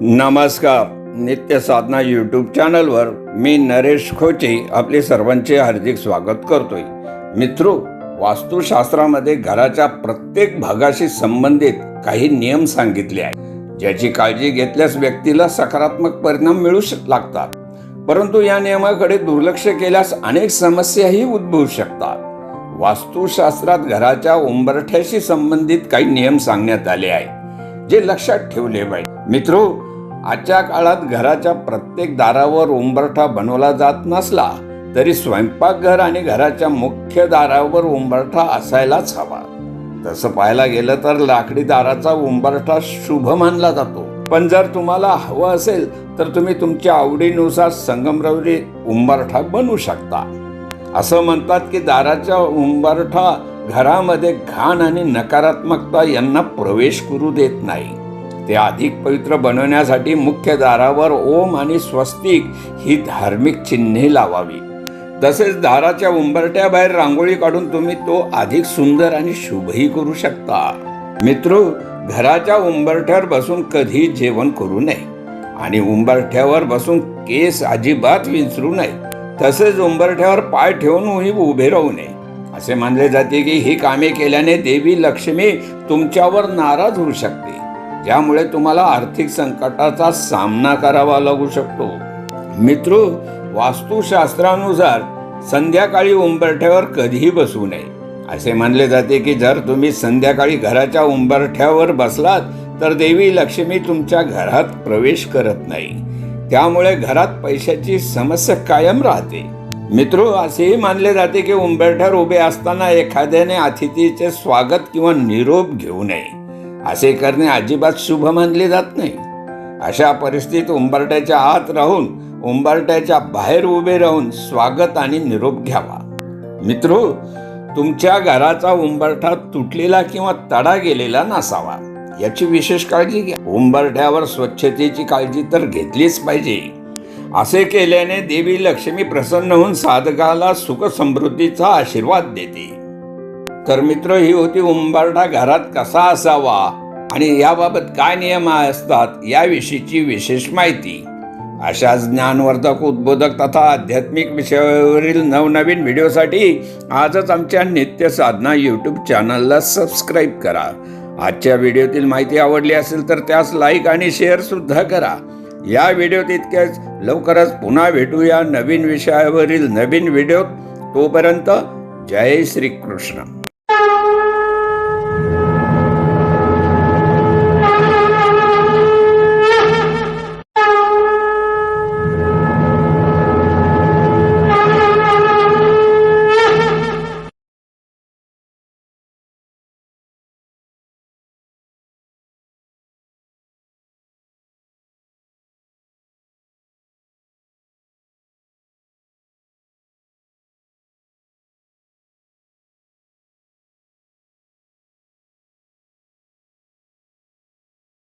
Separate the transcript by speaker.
Speaker 1: नमस्कार नित्य साधना यूट्यूब चॅनलवर मी नरेश खोचे आपले सर्वांचे हार्दिक स्वागत करतोय. मित्रो वास्तुशास्त्रामध्ये घराच्या प्रत्येक भागाशी संबंधित काही नियम सांगितले आहेत ज्याची काळजी घेतल्यास व्यक्तीला सकारात्मक परिणाम मिळू शक- लागतात. परंतु या नियमाकडे दुर्लक्ष केल्यास अनेक समस्याही उद्भवू शकतात. वास्तुशास्त्रात घराच्या उंबरठ्याशी संबंधित काही नियम सांगण्यात आले आहेत जे लक्षात ठेवले पाहिजे. मित्रो आजच्या काळात घराच्या प्रत्येक दारावर उंबरठा बनवला जात नसला तरी स्वयंपाकघर आणि घराच्या मुख्य दारावर उंबरठा असायलाच हवा. तसं पाहायला गेलं तर लाकडी दाराचा उंबरठा शुभ मानला जातो. पण जर तुम्हाला हवं असेल तर तुम्ही तुमच्या आवडीनुसार संगमरवरी उंबरठा बनवू शकता. असं म्हणतात की दाराच्या उंबरठा घरामध्ये घाण आणि नकारात्मकता यांना प्रवेश करू देत नाही. ते अधिक पवित्र बनवण्यासाठी मुख्य दारावर ओम आणि स्वस्तिक ही धार्मिक चिन्हे लावावी. तसेच दाराच्या उंबरट्याबाहेर रांगोळी काढून तुम्ही तो अधिक सुंदर आणि शुभही करू शकता. मित्र घराच्या उंबरठ्यावर बसून कधी जेवण करू नये आणि उंबरठ्यावर बसून केस अजिबात विंचरू नये. तसेच उंबरठ्यावर पाय ठेवूनही उभे राहू नये. असे मानले जाते की ही कामे केल्याने देवी लक्ष्मी तुमच्यावर नाराज होऊ शकते. त्यामुळे तुम्हाला आर्थिक संकटाचा सामना करावा लागू शकतो. मित्र वास्तुशास्त्रानुसार संध्याकाळी उंबरठ्यावर कधीही बसू नये. असे मानले जाते की जर तुम्ही संध्याकाळी घराच्या उंबरठ्यावर बसलात तर देवी लक्ष्मी तुमच्या घरात प्रवेश करत नाही. त्यामुळे घरात पैशाची समस्या कायम राहते. मित्र असेही मानले जाते की उंबरठ्यावर उभे असताना एखाद्याने अतिथीचे स्वागत किंवा निरोप घेऊ नये. असे करणे अजिबात शुभ मानले जात नाही. अशा परिस्थितीत उंबरट्याच्या आत राहून उंबरट्याच्या बाहेर उभे राहून स्वागत आणि निरोप घ्यावा. मित्रो तुमच्या घराचा उंबरठा तुटलेला किंवा तडा गेलेला नसावा याची विशेष काळजी घ्या. उंबरठ्यावर स्वच्छतेची काळजी तर घेतलीच पाहिजे. असे केल्याने देवी लक्ष्मी प्रसन्न होऊन साधकाला सुख समृद्धीचा आशीर्वाद देते. तर मित्र ही होती उंबरठा घरात कसा असावा आणि याबाबत काय नियम असतात याविषयीची विशेष माहिती. अशा ज्ञानवर्धक उद्बोधक तथा आध्यात्मिक विषयावरील नवनवीन व्हिडिओसाठी आजच आमच्या नित्य साधना यूट्यूब चॅनलला सबस्क्राईब करा. आजच्या व्हिडिओतील माहिती आवडली असेल तर त्यास लाईक आणि शेअर सुद्धा करा. या व्हिडिओत इतकेच. लवकरच पुन्हा भेटूया नवीन विषयावरील नवीन व्हिडिओ तोपर्यंत जय श्री कृष्ण